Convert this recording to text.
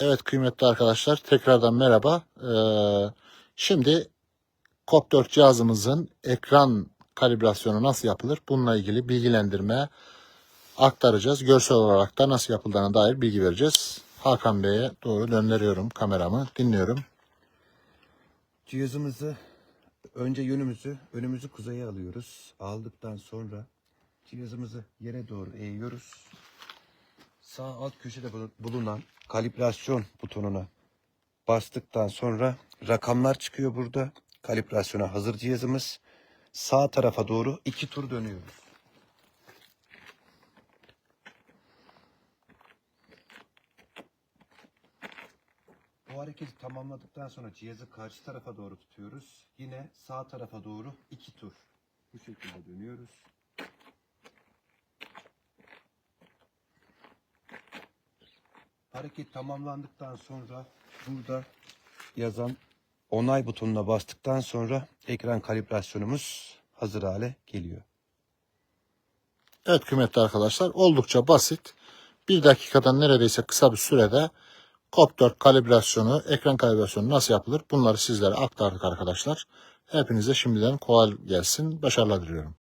Evet kıymetli arkadaşlar tekrardan merhaba. Ee, şimdi COP4 cihazımızın ekran kalibrasyonu nasıl yapılır? Bununla ilgili bilgilendirme aktaracağız. Görsel olarak da nasıl yapıldığına dair bilgi vereceğiz. Hakan Bey'e doğru döndürüyorum kameramı. Dinliyorum. Cihazımızı önce yönümüzü, önümüzü kuzeye alıyoruz. Aldıktan sonra cihazımızı yere doğru eğiyoruz. Sağ alt köşede bulu- bulunan kalibrasyon butonuna bastıktan sonra rakamlar çıkıyor burada. Kalibrasyona hazır cihazımız. Sağ tarafa doğru iki tur dönüyoruz. Bu hareketi tamamladıktan sonra cihazı karşı tarafa doğru tutuyoruz. Yine sağ tarafa doğru iki tur. Bu şekilde dönüyoruz. Hareket tamamlandıktan sonra burada yazan onay butonuna bastıktan sonra ekran kalibrasyonumuz hazır hale geliyor. Evet kıymetli arkadaşlar oldukça basit. Bir dakikadan neredeyse kısa bir sürede COP4 kalibrasyonu, ekran kalibrasyonu nasıl yapılır? Bunları sizlere aktardık arkadaşlar. Hepinize şimdiden kolay gelsin. Başarılar diliyorum.